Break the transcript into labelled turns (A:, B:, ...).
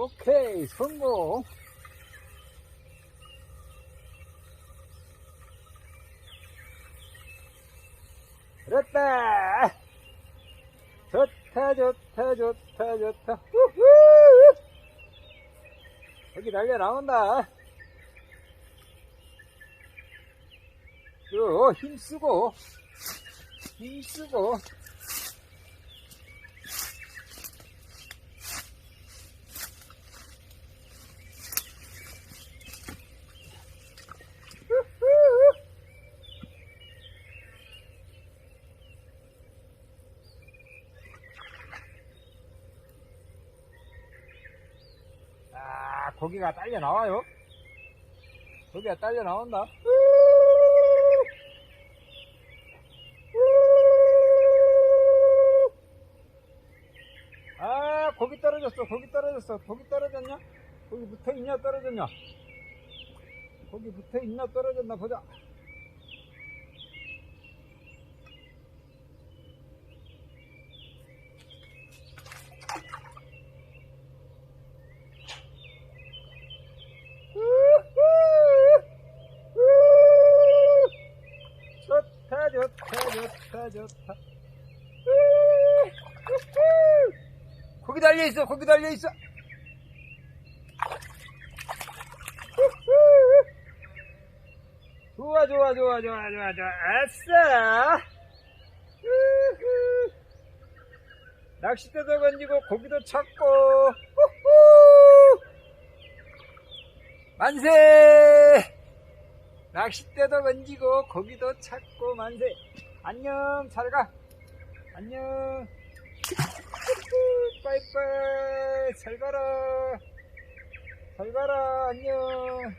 A: 오케이, 성공. 그랬다. 좋다, 좋다, 좋다, 좋다. 우후! 여기 날려 나온다. 요, 힘쓰고, 힘쓰고. 우후! 아, 고기가 딸려 나와요. 고기가 딸려 나온다. 아, 고기 떨어졌어. 고기 떨어졌어. 고기 떨어졌냐? 고기 붙어 있냐? 떨어졌냐? 고기 붙어 있나? 떨어졌나? 보자. 좋다 좋다. 고기 달려 있어 고기 달려 있어. 좋아 좋아 좋아 좋아 좋아 좋아. 아싸. 낚싯대도 건지고 고기도 찾고. 만세 낚싯대도 건지고 고기도 찾고 만세. 안녕 잘가. 안녕. 빠이빠이. 잘 가라. 잘 가라. 안녕